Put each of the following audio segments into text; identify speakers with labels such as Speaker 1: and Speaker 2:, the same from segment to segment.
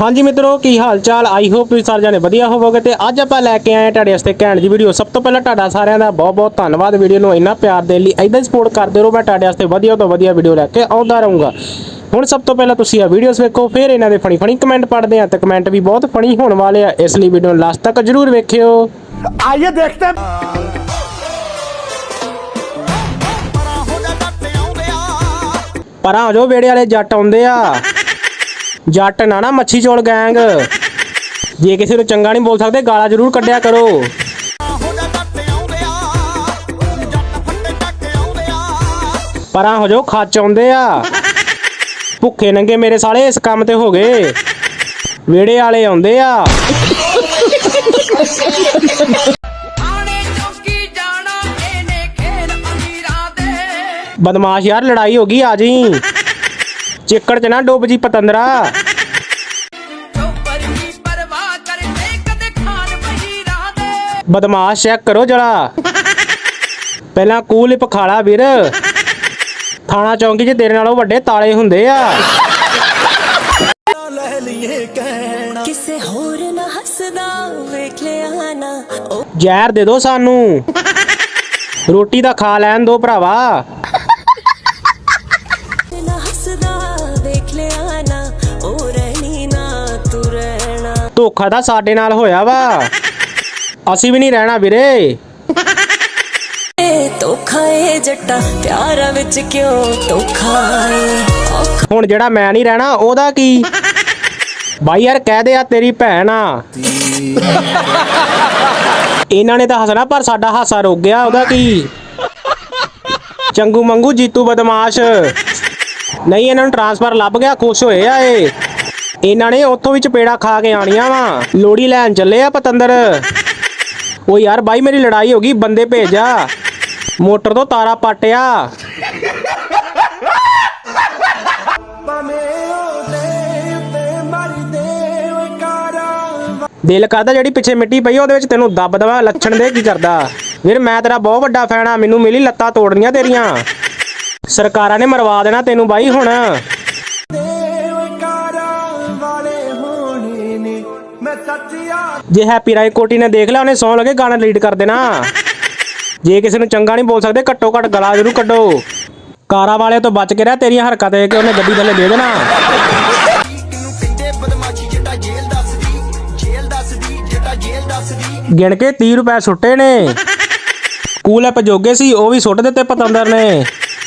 Speaker 1: ਹਾਂਜੀ ਮਿੱਤਰੋ ਕੀ ਹਾਲ ਚਾਲ ਆਈ ਹੋਪ ਤੁਸੀਂ ਸਾਰੇ ਜਾਣੇ ਵਧੀਆ ਹੋਵੋਗੇ ਤੇ ਅੱਜ ਆਪਾਂ ਲੈ ਕੇ ਆਏ ਤੁਹਾਡੇ ਵਾਸਤੇ ਘੈਂਟ ਜੀ ਵੀਡੀਓ ਸਭ ਤੋਂ ਪਹਿਲਾਂ ਤੁਹਾਡਾ ਸਾਰਿਆਂ ਦਾ ਬਹੁਤ ਬਹੁਤ ਧੰਨਵਾਦ ਵੀਡੀਓ ਨੂੰ ਇੰਨਾ ਪਿਆਰ ਦੇਣ ਲਈ। ਐਦਾਂ ਹੀ ਸਪੋਰਟ ਕਰਦੇ ਰਹੋ ਮੈਂ ਤੁਹਾਡੇ ਵਾਸਤੇ ਵਧੀਆ ਤੋਂ ਵਧੀਆ ਵੀਡੀਓ ਲੈ ਕੇ ਆਉਂਦਾ ਰਹੂੰਗਾ। ਹੁਣ ਸਭ ਤੋਂ ਪਹਿਲਾਂ ਤੁਸੀਂ ਇਹ ਵੀਡੀਓਜ਼ ਵੇਖੋ ਫਿਰ ਇਹਨਾਂ ਦੇ ਫਣੀ ਫਣੀ ਕਮੈਂਟ ਪੜ੍ਹਦੇ ਆ ਤੇ ਕਮੈਂਟ ਵੀ ਬਹੁਤ ਫਣੀ ਹੋਣ ਵਾਲੇ ਆ। ਇਸ ਲਈ ਵੀਡੀਓ ਨੂੰ ਲਾਸਟ ਤੱਕ ਜ਼ਰੂਰ ਵੇਖਿਓ।
Speaker 2: ਆਈਏ ਦੇਖਦੇ ਹਾਂ।
Speaker 1: ਪਰਾਂ ਹੋ ਜੋ ਵੇੜੇ ਵਾਲੇ ਜੱਟ ਆਉਂਦੇ ਆ। ਜੱਟ ਨਾ ਨਾ ਮੱਛੀ ਚੋਲ ਗੈਂਗ। ਜੇ ਕਿਸੇ ਨੂੰ ਚੰਗਾ ਨਹੀਂ ਬੋਲ ਸਕਦੇ, ਗਾਲਾਂ ਜ਼ਰੂਰ ਕੱਢਿਆ ਕਰੋ। ਪਰਾਂ ਹੋ ਜੋ ਖੱਚ ਆਉਂਦੇ ਆ। ਭੁੱਖੇ ਨੰਗੇ ਮੇਰੇ ਸਾਲੇ, ਇਸ ਕੰਮ ਤੇ ਹੋ ਗਏ। ਵੇੜੇ ਵਾਲੇ ਆਉਂਦੇ ਆ। ਬਦਮਾਸ਼ ਯਾਰ, ਲੜਾਈ ਹੋ ਗਈ, ਆ ਜੀ ਚਿੱਕੜ ਚ ਨਾ ਡੁੱਬ ਜੀ ਪਤੰਦਰਾ।
Speaker 3: ਦੀ ਦੇ।
Speaker 1: ਬਦਮਾਸ਼ ਚੈੱਕ ਕਰੋ ਜਰਾ। ਪਹਿਲਾਂ ਕੂਲ ਪਖਾਲਾ ਵੀਰ। ਥਾਣਾ ਚੌਂਕੀ 'ਚ ਤੇਰੇ ਨਾਲੋਂ ਵੱਡੇ ਤਾਲੇ ਹੁੰਦੇ ਆ।
Speaker 4: ਕਿਸੇ ਹੋਰ ਨਾ ਹੱਸਦਾ ਵੇਖ ਲਿਆ ਨਾ। ਉਹ
Speaker 1: ਜ਼ਹਿਰ ਦੇ ਦਿਓ ਸਾਨੂੰ। ਰੋਟੀ ਤਾਂ ਖਾ ਲੈਣ ਦੋ ਭਰਾਵਾ। ਧੋਖਾ ਤਾਂ ਸਾਡੇ ਨਾਲ ਹੋਇਆ ਵਾ। ਅਸੀਂ ਵੀ ਨਹੀਂ ਰਹਿਣਾ ਵੀਰੇ।
Speaker 4: ਏ ਧੋਖਾ ਏ ਜੱਟਾ ਪਿਆਰਾਂ ਵਿੱਚ ਕਿਉਂ ਧੋਖਾ ਏ? ਔਖਾ
Speaker 1: ਹੁਣ ਜਿਹੜਾ ਮੈਂ ਨਹੀਂ ਰਹਿਣਾ ਉਹਦਾ ਕੀ? ਬਾਈ ਯਾਰ ਕਹਿ ਦੇ ਆ ਤੇਰੀ ਭੈਣ ਆ। ਇਹਨਾਂ ਨੇ ਤਾਂ ਹੱਸਣਾ ਪਰ ਸਾਡਾ ਹਾਸਾ ਰੁਕ ਗਿਆ ਉਹਦਾ ਕੀ? ਚੰਗੂ ਮੰਗੂ ਜੀਤੂ ਬਦਮਾਸ਼। ਨਹੀਂ ਇਹਨਾਂ ਨੂੰ ਟ੍ਰਾਂਸਫਰ ਲੱਭ ਗਿਆ ਖੁਸ਼ ਹੋਏ ਆ ਇਹ। ਇਹਨਾਂ ਨੇ ਉੱਥੋਂ ਵੀ ਚਪੇੜਾ ਖਾ ਕੇ ਆਣੀਆਂ ਵਾ। ਲੋੜੀ ਲੈਣ ਚੱਲੇ ਆ ਪਤੰਦਰ। ਉਹ ਯਾਰ ਬਾਈ, ਮੇਰੀ ਲੜਾਈ ਹੋ ਗਈ, ਬੰਦੇ ਭੇਜਾ। ਮੋਟਰ ਤੋਂ ਤਾਰਾ ਪਾਟਿਆ। ਦਿਲ ਕਰਦਾ ਜਿਹੜੀ ਪਿੱਛੇ ਮਿੱਟੀ ਪਈ ਉਹਦੇ ਵਿੱਚ ਤੈਨੂੰ ਦੱਬ ਦਵਾ, ਲੱਛਣ ਦੇ ਕੀ ਕਰਦਾ। ਵੀਰ, ਮੈਂ ਤੇਰਾ ਬਹੁਤ ਵੱਡਾ ਫੈਨ ਆ, ਮੈਨੂੰ ਮਿਲੀ ਲੱਤਾਂ ਤੋੜਨੀਆਂ ਤੇਰੀਆਂ। ਸਰਕਾਰਾਂ ਨੇ ਮਰਵਾ ਦੇਣਾ ਤੈਨੂੰ ਬਾਈ ਹੁਣ। ਜੇ ਹੈਪੀ ਰਾਏ ਕੋਟੀ ਨੇ ਦੇਖ ਲਿਆ, ਉਹਨੇ ਸੌਂ ਲਗੇ, ਗਾਣਾ ਲੀਡ ਕਰ ਦੇਣਾ। ਜੇ ਕਿਸੇ ਨੂੰ ਚੰਗਾ ਨਹੀਂ ਬੋਲ ਸਕਦੇ, ਘੱਟੋ ਘੱਟ ਗਲਾ ਜ਼ਰੂਰ ਕੱਢੋ। ਕਾਰਾਂ ਵਾਲੇ ਤੋਂ ਬਚ ਕੇ ਰਹਿ, ਤੇਰੀਆਂ ਹਰਕਤਾਂ ਦੇਖ ਕੇ ਉਹਨੇ ਗੱਡੀ ਥੱਲੇ ਦੇ ਦੇਣਾ। ਗਿਣ ਕੇ 30 ਰੁਪਏ ਸੁੱਟੇ ਨੇ। ਕੂਲ ਐਪ ਜੋਗੇ ਸੀ, ਉਹ ਵੀ ਸੁੱਟ ਦਿੱਤੇ ਪਤੰਦਰ ਨੇ।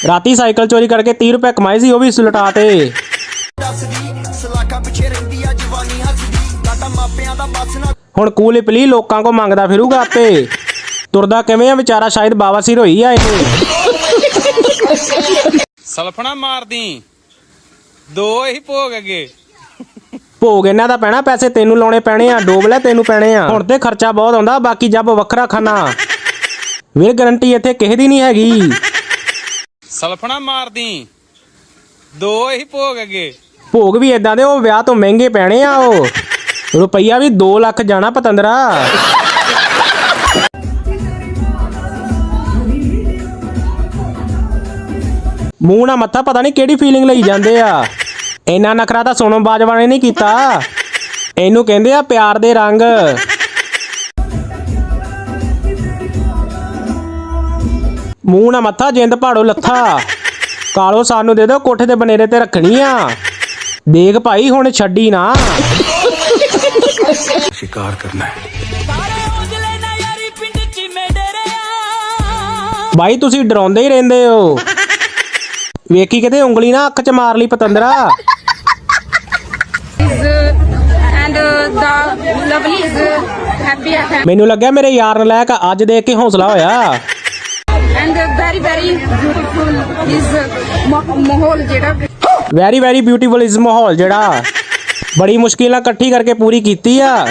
Speaker 1: ਰਾਤੀ ਸਾਈਕਲ ਚੋਰੀ ਕਰਕੇ 30 ਰੁਪਏ ਕਮਾਏ ਸੀ, ਉਹ ਵੀ ਸੁਲਟਾਤੇ ਹੁਣ ਕੂਲ ਇਪਲੀ ਲੋਕਾਂ ਕੋ ਮੰਗਦਾ ਫਿਰੂਗਾ ਆਪੇ। ਤੁਰਦਾ ਕਿਵੇਂ ਆ ਵਿਚਾਰਾ? ਸ਼ਾਇਦ ਬਾਬਾ ਸਿਰ ਹੋਈ ਆ ਇਹ।
Speaker 5: ਸਲਫਣਾ ਮਾਰਦੀ। ਦੋ ਹੀ ਭੋਗ ਅਗੇ।
Speaker 1: ਭੋਗ ਇਹਨਾਂ ਦਾ ਪੈਣਾ ਪੈਸੇ ਤੈਨੂੰ ਲਾਉਣੇ ਪੈਣੇ ਆ ਡੋਬ ਲੈ ਤੈਨੂੰ ਪੈਣੇ ਆ। ਹੁਣ ਤੇ ਖਰਚਾ ਬਹੁਤ ਆਉਂਦਾ ਬਾਕੀ ਜੱਬ ਵੱਖਰਾ ਖਾਣਾ ਵੀਰ ਗਰੰਟੀ ਇੱਥੇ ਕਿਸੇ ਦੀ ਨਹੀਂ ਹੈਗੀ।
Speaker 5: ਸਲਫਣਾ ਮਾਰਦੀ। ਦੋ ਹੀ ਭੋਗ ਅਗੇ।
Speaker 1: ਭੋਗ ਵੀ ਇਦਾਂ ਦੇ ਉਹ ਵਿਆਹ ਤੋਂ ਮਹਿੰਗੇ ਪੈਣੇ ਆ ਉਹ। ਰੁਪਈਆ ਵੀ 2 ਲੱਖ ਜਾਣਾ ਪਤੰਦਰਾ। ਮੂੰਹ ਨਾਲ ਮੱਥਾ ਪਤਾ ਨਹੀਂ ਕਿਹੜੀ ਫੀਲਿੰਗ ਲਈ ਜਾਂਦੇ ਆ। ਇੰਨਾ ਨਖਰਾ ਤਾਂ ਸੋਨਮ ਬਾਜਵਾ ਨੇ ਨਹੀਂ ਕੀਤਾ। ਇਹਨੂੰ ਕਹਿੰਦੇ ਆ ਪਿਆਰ ਦੇ ਰੰਗ। ਮੂੰਹ ਨਾਲ ਮੱਥਾ, ਜਿੰਦ ਪਹਾੜੋ ਲੱਥਾ। ਕਾਲੋ ਸਾਨੂੰ ਦੇ ਦਿਓ, ਕੋਠੇ ਦੇ ਬਨੇਰੇ ਤੇ ਰੱਖਣੀ ਆ। ਦੇਖ ਭਾਈ, ਹੁਣ ਛੱਡੀ ਨਾ।
Speaker 4: ਸਾਰੇ ਉਜਲੇ ਨਾ ਯਾਰੀ ਪਿੰਡ ਚ ਮੇਡਰਿਆ
Speaker 1: ਭਾਈ ਤੁਸੀਂ ਡਰਾਉਂਦੇ ਹੀ ਰਹਿੰਦੇ ਹੋ। ਵੇਖੀ ਕਿਤੇ ਉਂਗਲੀ ਨਾ ਅੱਖ 'ਚ ਮਾਰ ਲਈ ਪਤੰਦਰਾ।
Speaker 6: Uh, uh,
Speaker 1: ਮੈਨੂੰ ਲੱਗਿਆ ਮੇਰੇ ਯਾਰ ਨਲਾਇਕ ਅੱਜ ਦੇਖ ਕੇ ਹੌਸਲਾ ਹੋਇਆ।
Speaker 6: ਮਾਹੌਲ ਜਿਹੜਾ।
Speaker 1: ਵੈਰੀ ਵੈਰੀ ਬਿਊਟੀਫੁਲ ਇਸ ਮਾਹੌਲ ਜਿਹੜਾ। ਬੜੀ ਮੁਸ਼ਕਿਲ ਨਾਲ ਇਕੱਠੀ ਕਰਕੇ ਪੂਰੀ ਕੀਤੀ ਆ।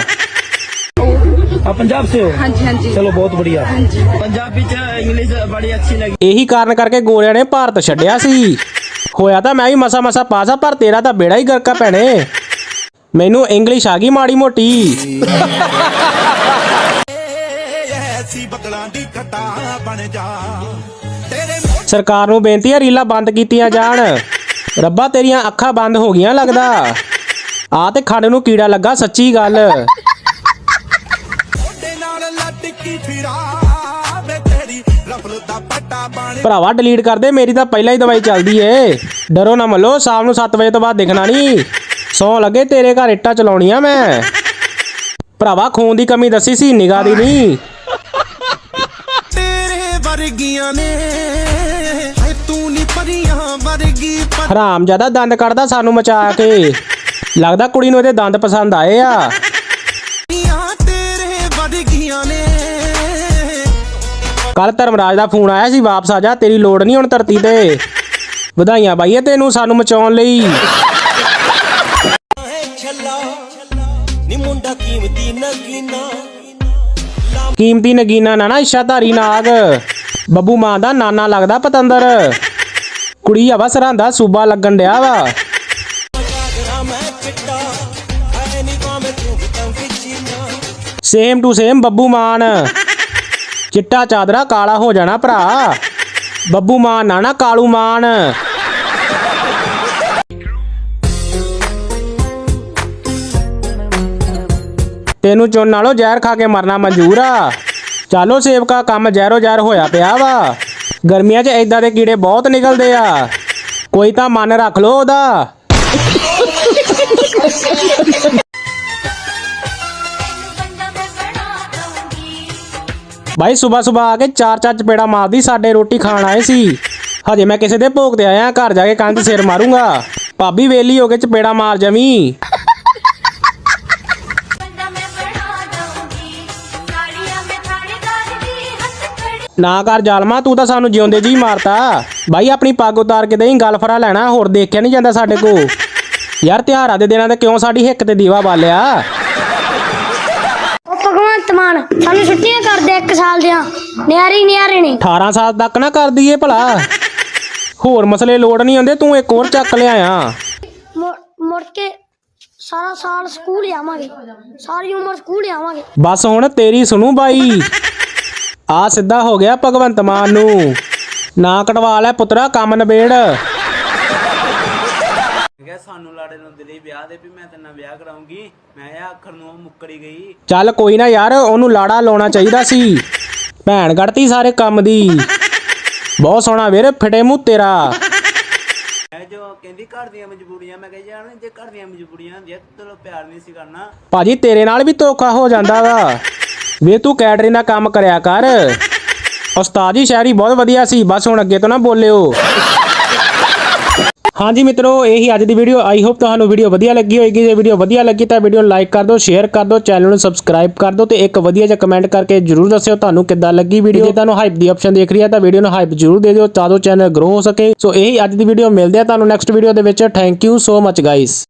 Speaker 6: ਹਾਂਜੀ ਹਾਂਜੀ ਚਲੋ ਬਹੁਤ ਬੜੀਆ
Speaker 7: ਪੰਜਾਬੀ ਚ ਇੰਗਲਿਸ਼ ਬੜੀ ਅੱਛੀ ਲੱਗੀ
Speaker 1: ਇਹੀ ਕਾਰਨ ਕਰਕੇ ਗੋਰਿਆਂ ਨੇ ਭਾਰਤ ਛੱਡਿਆ ਸੀ ਹੋਇਆ ਤਾਂ ਮੈਂ ਵੀ ਮਸਾ ਮਸਾ ਪਾਸਾ ਪਰ ਤੇਰਾ ਤਾਂ ਬੇੜਾ ਹੀ ਗਰਕਾ ਭੈਣੇ ਮੈਨੂੰ ਇੰਗਲਿਸ਼ ਆ ਗਈ ਮਾੜੀ ਮੋਟੀ
Speaker 2: ऐसी बदलां दी घटा बन जा तेरे
Speaker 1: ਸਰਕਾਰ ਨੂੰ ਬੇਨਤੀ ਹੈ ਰੀਲਾਂ ਬੰਦ ਕੀਤੀਆਂ ਜਾਣ ਰੱਬਾ ਤੇਰੀਆਂ ਅੱਖਾਂ ਬੰਦ ਹੋ ਗਈਆਂ ਲੱਗਦਾ ਆ ਤੇ ਖੰਡ ਨੂੰ ਕੀੜਾ ਲੱਗਾ ਸੱਚੀ ਗੱਲ ਭਰਾਵਾ ਡਿਲੀਟ ਕਰ ਦੇ ਮੇਰੀ ਤਾਂ ਪਹਿਲਾਂ ਹੀ ਦਵਾਈ ਚੱਲਦੀ ਏ। ਡਰੋ ਨਾ ਮੱਲੋ ਸ਼ਾਮ ਨੂੰ 7 ਵਜੇ ਤੋਂ ਬਾਅਦ ਦਿਖਣਾ ਨਹੀਂ ਸੌ ਲੱਗੇ ਤੇਰੇ ਘਰ ਇੱਟਾਂ ਚਲਾਉਣੀਆਂ ਮੈਂ। ਭਰਾਵਾ ਖੂਨ ਦੀ ਕਮੀ ਦੱਸੀ ਸੀ ਨਿਗਾਹ ਦੀ ਨਹੀਂ
Speaker 2: ਤੇਰੇ ਵਰਗੀਆਂ ਨੇ ਹਾਏ ਤੂੰ ਨੀ ਪਰੀਆਂ ਵਰਗੀ
Speaker 1: ਹਰਾਮ ਜ਼ਿਆਦਾ ਦੰਦ ਕੱਢਦਾ ਸਾਨੂੰ ਮਚਾ ਕੇ। ਲੱਗਦਾ ਕੁੜੀ ਨੂੰ ਇਹਦੇ ਦੰਦ ਪਸੰਦ ਆਏ ਆ। ਕੱਲ ਧਰਮਰਾਜ ਦਾ ਫੋਨ ਆਇਆ ਸੀ, ਵਾਪਸ ਆ ਜਾ, ਤੇਰੀ ਲੋੜ ਨਹੀਂ ਹੁਣ ਧਰਤੀ ਤੇ। ਵਧਾਈਆਂ ਬਾਈਏ ਤੈਨੂੰ ਸਾਨੂੰ ਮਚਾਉਣ ਲਈ।
Speaker 7: ਕੀਮਤੀ ਨਗੀਨਾ
Speaker 1: ਨਾ ਨਾ ਇਸ਼ਾਧਾਰੀ ਨਾਗ। ਬੱਬੂ ਮਾਂ ਦਾ ਨਾਨਾ ਲੱਗਦਾ ਪਤੰਦਰ। ਕੁੜੀ ਆਵਾ ਵਾ ਸੂਬਾ ਲੱਗਣ ਡਿਆ ਵਾ। Same to same Babbu Maan. ਚਿੱਟਾ ਚਾਦਰਾ ਕਾਲਾ ਹੋ ਜਾਣਾ ਭਰਾ। ਬੱਬੂ ਮਾਨ ਨਾ ਨਾ ਕਾਲੂ ਮਾਨ। ਤੈਨੂੰ ਚੁਣ ਨਾਲੋਂ ਜ਼ਹਿਰ ਖਾ ਕੇ ਮਰਨਾ ਮਨਜ਼ੂਰ ਆ। ਚਾਲੋ ਸੇਵਕਾ, ਕੰਮ ਜ਼ਹਿਰੋ ਜ਼ਹਿਰ ਹੋਇਆ ਪਿਆ ਵਾ। ਗਰਮੀਆਂ 'ਚ ਏਦਾਂ ਦੇ ਕੀੜੇ ਬਹੁਤ ਨਿਕਲਦੇ ਆ। ਕੋਈ ਤਾਂ ਮਨ ਰੱਖ ਲੋ ਉਹਦਾ। ਬਾਈ ਸਵੇਰ ਸਵੇਰ ਆ ਕੇ ਚਾਰ ਚਾਰ ਚਪੇੜਾ ਮਾਰਦੀ, ਸਾਡੇ ਰੋਟੀ ਖਾਣ ਆਏ ਸੀ। ਹਜੇ ਮੈਂ ਕਿਸੇ ਦੇ ਭੋਗ ਤੇ ਆਇਆ, ਘਰ ਜਾ ਕੇ ਕੰਧ ਸਿਰ ਮਾਰੂੰਗਾ। ਭਾਬੀ ਵੇਲੀ ਹੋ ਕੇ ਚਪੇੜਾ ਮਾਰ ਜਮੀ। ਨਾ ਕਰ ਜਾਲਮਾ, ਤੂੰ ਤਾਂ ਸਾਨੂੰ ਜਿਉਂਦੇ ਜੀ ਮਾਰਤਾ। ਬਾਈ ਆਪਣੀ ਪੱਗ ਉਤਾਰ ਕੇ ਦੇਈ, ਗੱਲ ਫਰਾ ਲੈਣਾ, ਹੋਰ ਦੇਖਿਆ ਨਹੀਂ ਜਾਂਦਾ ਸਾਡੇ ਕੋ ਯਾਰ ਤਿਹਾਰਾ ਦੇ ਦਿਨਾਂ ਤੇ ਕਿਉਂ ਸਾਡੀ ਹਿੱਕ ਤੇ ਦੀਵਾ ਬਾਲਿਆ?
Speaker 8: ਮਾਨ ਸਾਨੂੰ ਛੁੱਟੀਆਂ ਕਰਦੇ ਇੱਕ ਸਾਲ ਦੀਆਂ। ਨਿਆਰੀ ਨਿਆਰੇ ਨੇ।
Speaker 1: 18 ਸਾਲ ਤੱਕ ਨਾ ਕਰ ਦਈਏ ਭਲਾ। ਹੋਰ ਮਸਲੇ ਲੋੜ ਨਹੀਂ ਹੁੰਦੇ ਤੂੰ ਇੱਕ ਹੋਰ ਚੱਕ ਲਿਆਇਆ
Speaker 8: ਮੁੜ ਮੁੜ ਕੇ ਸਾਰਾ ਸਾਲ ਸਕੂਲ ਹੀ ਆਵਾਂਗੇ। ਸਾਰੀ ਉਮਰ ਸਕੂਲ ਹੀ ਆਵਾਂਗੇ।
Speaker 1: ਬਸ ਹੁਣ ਤੇਰੀ ਸੁਣੂ ਬਾਈ। ਆ ਸਿੱਧਾ ਹੋ ਗਿਆ ਭਗਵੰਤ ਮਾਨ ਨੂੰ। ਨਾ ਕਟਵਾ ਲੈ ਪੁੱਤਰਾ ਕੰਮ ਨਿਬੇੜ।
Speaker 9: ਕਿਹਾ ਸਾਨੂੰ ਲਾੜੇ ਨੂੰ ਦਿਲੀ ਵਿਆਹ ਦੇ ਵੀ ਮੈਂ ਤੇਰੇ ਨਾਲ ਵਿਆਹ ਕਰਾਉਂਗੀ। ਮੈਂ ਇਹ ਆਖਰ ਨੂੰ ਉਹ ਮੁੱਕਰੀ ਗਈ।
Speaker 1: ਚੱਲ ਕੋਈ ਨਾ ਯਾਰ ਉਹਨੂੰ ਲਾੜਾ ਲਾਉਣਾ ਚਾਹੀਦਾ ਸੀ। ਭੈਣ ਕੱਢਤੀ ਸਾਰੇ ਕੰਮ ਦੀ। ਬਹੁਤ ਸੋਹਣਾ ਵੀਰ ਫਿਟੇ ਮੂੰਹ ਤੇਰਾ।
Speaker 9: ਮੈਂ ਜੋ ਕਹਿੰਦੀ ਘਰ ਦੀਆਂ ਮਜਬੂਰੀਆਂ ਮੈਂ ਕਹੀ ਜਾਣ ਜੇ ਘਰ ਦੀਆਂ ਮਜਬੂਰੀਆਂ ਹੁੰਦੀਆਂ ਤਾਂ ਚਲੋ ਪਿਆਰ ਨਹੀਂ ਸੀ ਕਰਨਾ।
Speaker 1: ਭਾਜੀ ਤੇਰੇ ਨਾਲ ਵੀ ਧੋਖਾ ਹੋ ਜਾਂਦਾ ਵਾ। ਵੇ ਤੂੰ ਕੈਟਰਿੰਗ ਦਾ ਕੰਮ ਕਰਿਆ ਕਰ। ਉਸਤਾਦ ਜੀ ਸ਼ਾਇਰੀ ਬਹੁਤ ਵਧੀਆ ਸੀ। ਬਸ ਹੁਣ ਅੱਗੇ ਤੋਂ ਨਾ ਬੋਲਿਓ। ਹਾਂਜੀ ਮਿੱਤਰੋ, ਇਹੀ ਅੱਜ ਦੀ ਵੀਡੀਓ ਆਈ ਹੋਪ ਤੁਹਾਨੂੰ ਵੀਡੀਓ ਵਧੀਆ ਲੱਗੀ ਹੋਏਗੀ। ਜੇ ਵੀਡੀਓ ਵਧੀਆ ਲੱਗੀ ਤਾਂ ਵੀਡੀਓ ਲਾਈਕ ਕਰ ਦਿਓ ਸ਼ੇਅਰ ਕਰ ਦਿਓ ਚੈਨਲ ਨੂੰ ਸਬਸਕ੍ਰਾਈਬ ਕਰ ਦਿਓ ਤੇ ਇੱਕ ਵਧੀਆ ਜਿਹਾ ਕਮੈਂਟ ਕਰਕੇ ਜਰੂਰ ਦੱਸਿਓ ਤੁਹਾਨੂੰ ਕਿੱਦਾਂ ਲੱਗੀ ਵੀਡੀਓ ਜੇ ਤੁਹਾਨੂੰ ਹਾਈਪ ਦੀ ਆਪਸ਼ਨ ਦੇਖ ਰਹੀ ਹੈ ਤਾਂ ਵੀਡੀਓ ਨੂੰ ਹਾਈਪ ਜਰੂਰ ਦੇ ਦਿਓ ਤਾਂ ਜੋ ਚੈਨਲ ਗਰੋ ਹੋ ਸਕੇ। ਸੋ ਇਹੀ ਅੱਜ ਦੀ ਵੀਡੀਓ ਮਿਲਦੇ ਆ ਤੁਹਾਨੂੰ ਨੈਕਸਟ ਵੀਡੀਓ ਦੇ ਵਿੱਚ। Thank you so much guys